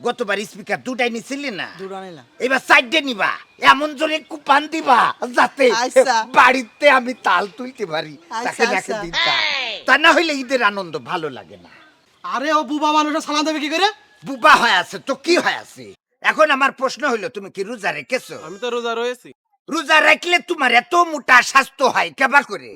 গতবার স্পিকার দুটাই নিছিলি না? দুটো নিলাম। এবার সাইডে নিবা। এমন জোরে কুপান দিবা যাতে আচ্ছা। বাড়িতে আমি তাল তুলতে পারি আচ্ছা, তাকে আচ্ছা। দিতা। তা না হইলে ঈদের আনন্দ ভালো লাগে না। আরে ও বুবা মানুষের সালাম দেবে কি করে? বুবা হয়ে আছে তো কি হয়ে আছে? এখন আমার প্রশ্ন হইল তুমি কি রোজা রেখেছো? আমি তো রোজা রয়েছি। রোজা রাখলে তোমার এত মোটা স্বাস্থ্য হয় কেবা করে?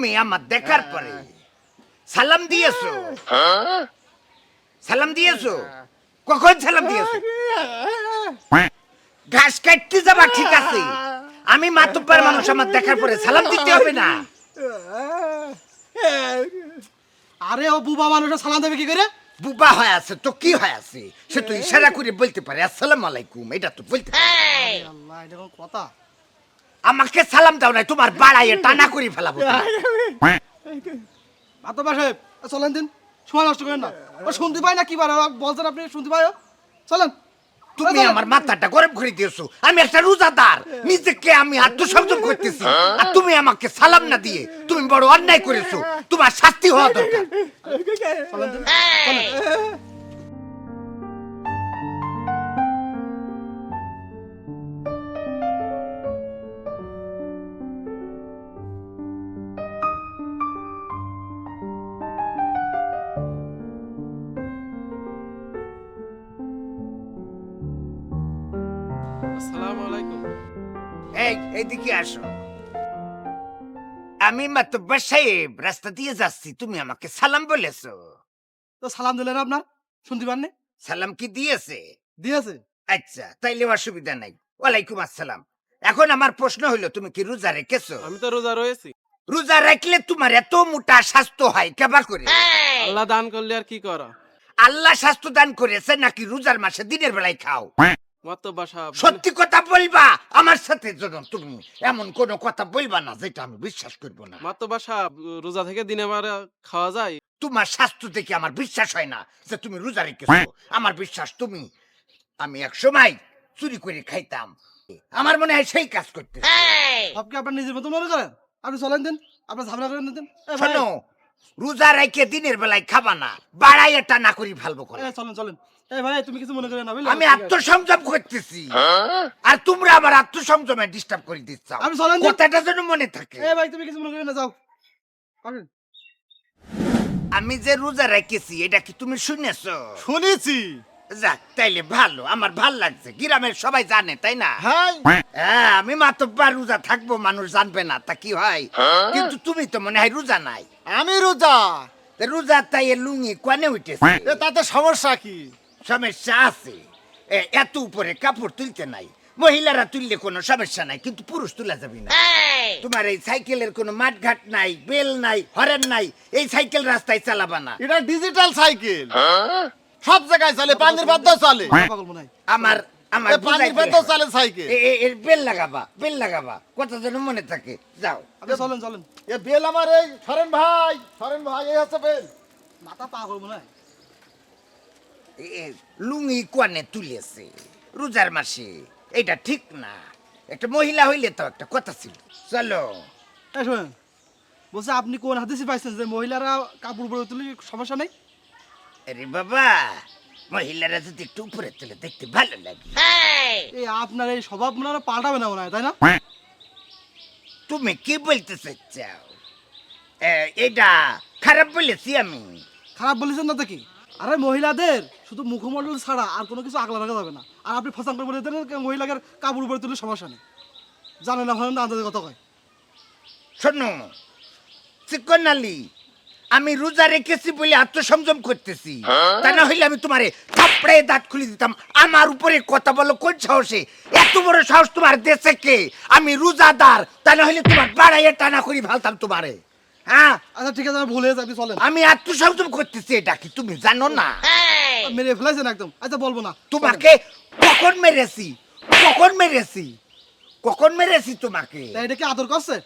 তুমি আমার দেখার পরে সালাম দিয়েছ। সালাম দিয়েছ? কখন সালাম দিয়েছ? ঘাস কাটতে যাবা ঠিক আছে। আমি মাতুব্বার মানুষ আমার দেখার পরে সালাম দিতে হবে না। আরে ও বুবা মানুষের সালাম দেবে কি করে? বুবা হয়ে আছে তো কি হয়ে আছে? সে তো ইশারা করে বলতে পারে আসসালাম আলাইকুম এটা তো বলতে আল্লাহ এটা কথা। আমাকে সালাম দাও না তোমার বাড়াইয়ে টানা করে ফেলাবো মাতো সাহেব চলেন দিন সময় নষ্ট করেন না। ও শুনতে পাই না কি বার বলছেন আপনি শুনতে পাই চলেন। তুমি। আমার মাথাটা গরম করে দিয়েছ আমি একটা রোজাদার নিজেকে আমি আত্মসংযম করতেছি। আর তুমি আমাকে সালাম না দিয়ে তুমি বড় অন্যায় করেছ তোমার শাস্তি হওয়া দরকার। আসসালামু আলাইকুম। এই এইদিকে আসো। আমি মাতব্বর সাহেব রাস্তা দিয়ে যাচ্ছি তুমি আমাকে সালাম বলেছ। তো সালাম দিলেন আপনার? শুনতে পাননি? সালাম কি দিয়েছে? দিয়েছে। আচ্ছা তাইলে অসুবিধা নাই। ওয়ালাইকুম আসসালাম। এখন আমার প্রশ্ন হইল তুমি কি রোজা রেখেছো? আমি তো রোজা রয়েছি। রোজা রাখলে তোমার এত মোটা স্বাস্থ্য হয় কেবা করে? আল্লাহ দান করলে আর কি করা? আল্লাহ স্বাস্থ্য দান করেছে নাকি রোজার মাসে দিনের বেলায় খাও? সত্যি কথা বলবা? আমার সাথে যেন তুমি এমন কোন কথা বলবা না যেটা আমি বিশ্বাস করব না। মত বাসা রোজা থেকে দিনে মারা খাওয়া যায়। তোমার স্বাস্থ্য দেখে আমার বিশ্বাস হয় না যে তুমি রোজা রেখেছো। আমার বিশ্বাস তুমি আমি এক সময় চুরি করে খাইতাম। আমার মনে হয় সেই কাজ করতে আপনি আপনার নিজের মতো মনে করেন? আপনি চলেন দিন আপনার ঝামেলা করেন দিন। শোনো রোজা রেখে দিনের বেলায় খাবা না বাড়াই এটা না করি ভালো করে। চলেন চলেন। এই ভাই তুমি কিছু মনে করে না আমি আত্মসংযম করতেছি। আর তোমরা আমার আত্মসংযমে ডিস্টার্ব করে দিচ্ছ। আমি চলেন কথাটা যেন মনে থাকে। এই ভাই তুমি কিছু মনে করে না যাও। আসেন। আমি যে রোজা রেখেছি এটা কি তুমি শুনেছো? শুনেছি। যাক তাইলে ভালো আমার ভালো লাগছে গ্রামের সবাই জানে তাই না? হ্যাঁ হ্যাঁ আমি রোজা থাকব মানুষ জানবে না তা কি হয়? কিন্তু তুমি তো মনে হয় রোজা নাই। আমি রোজা। রোজা তাই লুঙ্গি কোয়ানে উঠেছে? তাতে সমস্যা কি? সমস্যা আছে। এত উপরে কাপড় তুলতে নাই। মহিলারা তুললে কোনো সমস্যা নাই কিন্তু পুরুষ তোলা যাবে না। তোমার এই সাইকেলের কোনো মাঠঘাট নাই বেল নাই হরেন নাই এই সাইকেল রাস্তায় চালাবা না। এটা ডিজিটাল সাইকেল। সব জায়গায় চলে পানির বাদ্দাও চলে। পাগল হয়। আমার আমার পানির চলে সাইকেল এর বেল লাগাবা বেল লাগাবা কথা যেন মনে থাকে। যাও। চলেন চলেন। এ বেল আমার এই সরেন ভাই সরেন ভাই এই হচ্ছে বেল। মাথা পাগল মনে হয় লুঙ্গি কোয়ানে তুলেছে? রোজার মাসে। এটা ঠিক না। একটা মহিলা হইলে তো একটা কথা ছিল। চলো। শোনেন বলছে আপনি কোন হাদিসে পাইছেন যে মহিলারা কাপড় উপরে তুলে সমস্যা নেই? আরে বাবা মহিলারা যদি একটু উপরে তুলে দেখতে ভালো লাগে। এই আপনার এই স্বভাব মনে হয় পাল্টাবে না মনে হয় তাই না? তুমি কি বলতে চাও? এটা খারাপ বলেছি আমি। খারাপ বলেছেন না দেখি আরে মহিলাদের শুধু মুখমণ্ডল ছাড়া আর কোনো কিছু আগলা রাখা যাবে না। আর আপনি ফসাং করে বলে দেন মহিলাকে কাপড় উপরে তুলে সমস্যা নেই। জানেন না হলেন না আন্দাজে কথা কয়। শোনো চিকন আলী আমি রোজা রেখেছি বলে আত্মসংযম করতেছি। তা না হইলে আমি তোমারে থাপড়ে দাঁত খুলে দিতাম। আমার উপরে কথা বলো কোন সাহসে? এত বড় সাহস তোমার দেশে কে? আমি রোজাদার তা না হইলে তোমার বাড়াইয়ে টানা করি ভালতাম তোমারে। হ্যাঁ? আচ্ছা ঠিক আছে আমি ভুলে আপনি চলেন। আমি আত্মসংযম করতেছি এটা কি তুমি জানো না? মেরে ফেলাইছেন একদম। আচ্ছা বলব না। তোমাকে কখন মেরেছি? কখন মেরেছি? কখন মেরেছি তোমাকে? এটা কি আদর করছে?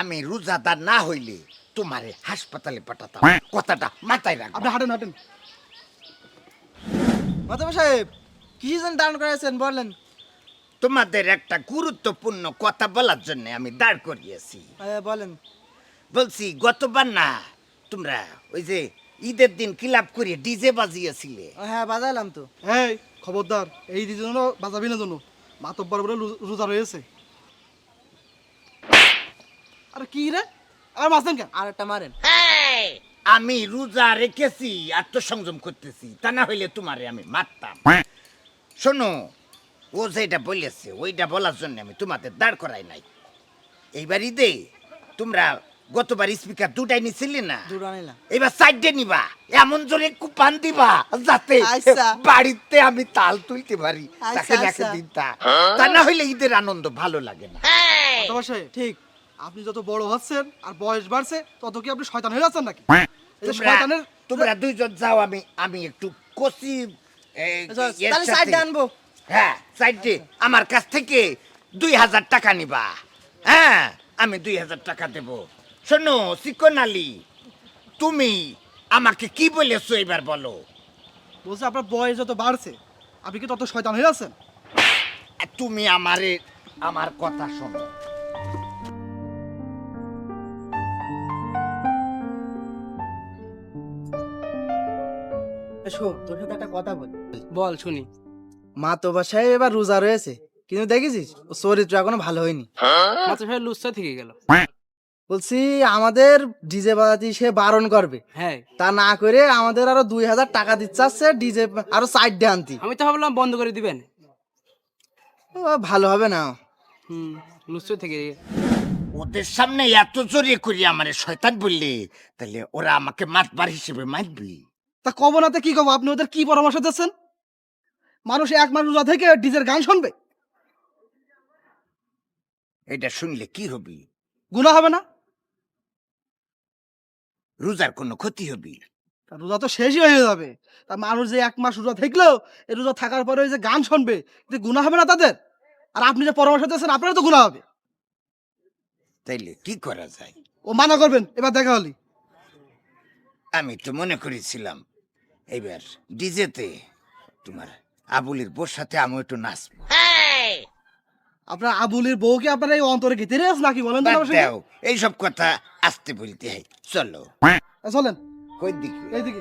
আমি রোজাদার না হইলে তোমারে হাসপাতালে পাঠাতাম। কথাটা মাথায় রাখবা। আপনি হাঁটেন হাঁটেন। মাতাবা সাহেব কি যেন দান করেছেন বলেন। তোমাদের একটা গুরুত্বপূর্ণ কথা বলার জন্য আমি দাঁড় করিয়েছি। বলেন। বলছি গতবার না তোমরা ওই যে ঈদের দিন কিলাপ করে ডিজে বাজিয়েছিলে। হ্যাঁ বাজাইলাম তো। এই খবরদার এই দিন জন্য বাজাবি না জন্য মাতব্বর বলে রোজা রয়েছে। আরে কি রে? আর মাসেন কেন? আর একটা মারেন। আমি রোজা রেখেছি আত্মসংযম করতেছি। তা না হইলে তোমারে আমি মারতাম। শোনো ও যেটা বলেছে ওইটা বলার জন্য আমি তোমাদের দাঁড় করাই নাই। এইবার ঈদে তোমরা গতবার স্পিকার দুটাই নিছিলে না? এবার সাইডে নিবা। এমন জোরে কুপান দিবা যাতে আচ্ছা। বাড়িতে আমি তাল তুলতে পারি আচ্ছা, তাকে আচ্ছা। দিনটা তা না হইলে ঈদের আনন্দ ভালো লাগে না। ঠিক। আপনি যত বড় হচ্ছেন আর বয়স বাড়ছে তত কি আপনি শয়তান হয়ে যাচ্ছেন নাকি? এই তোমরা শয়তানের তোমরা দুইজন যাও আমি আমি একটু কষি এই, আচ্ছা, তাহলে সাথে- সাইডে আনব। হ্যাঁ সাইডে আমার কাছ থেকে দুই হাজার টাকা নিবা। হ্যাঁ আমি দুই হাজার টাকা দেব। শোনো চিকন আলী তুমি আমাকে কি বলেছ এবার বলো? বলছে আপনার বয়স যত বাড়ছে আপনি কি তত শয়তান হয়ে যাচ্ছেন? আর তুমি আমারে আমার কথা শোনো। শোন তোর সাথে একটা কথা বল। বল শুনি। মাতবা সাহেব এবার রোজা রয়েছে কিন্তু দেখেছিস ও চরিত্র এখনও ভালো হয়নি। মাত্র ভাই লুচ্ছা থেকে গেল। বলছি আমাদের ডিজে বাজাতে সে বারণ করবে। হ্যাঁ। তা না করে আমাদের আরও দুই হাজার টাকা দিচ্ছে ডিজে আরও সাইড আনতি। আমি তো ভাবলাম বন্ধ করে দিবেন। ও, ভালো হবে না। হুম লুচ্ছা থেকে ওদের সামনে এত জোরে করি আমারে শয়তান বললে তাহলে ওরা আমাকে মাতবার হিসেবে মারবি। তা কব না তো কি কব? আপনি ওদের কি পরামর্শ দিচ্ছেন? মানুষ এক মাস রোজা থেকে ডিজের গান শুনবে। এটা শুনলে কি হবি? গুণা হবে না। রোজার কোনো ক্ষতি হবি? তা রোজা তো শেষই হয়ে যাবে। তা মানুষ যে এক মাস রোজা থাকলেও এই রোজা থাকার পরে ওই যে গান শুনবে কিন্তু গুণা হবে না তাদের? আর আপনি যে পরামর্শ দিচ্ছেন আপনারও তো গুণা হবে। তাইলে কি করা যায়? ও মানা করবেন এবার দেখা হলি। আমি তো মনে করেছিলাম এবার ডিজেতে তোমার আবুলের বোর সাথে আমি একটু নাচবো। আপনার আবুলির বউকে আপনার এই অন্তরে গেতে রেস নাকি বলেন তো আমার সঙ্গে? দাও এইসব কথা আসতে বলতে হয়। চলো। এ, চলেন। কই দিকে? এইদিকে।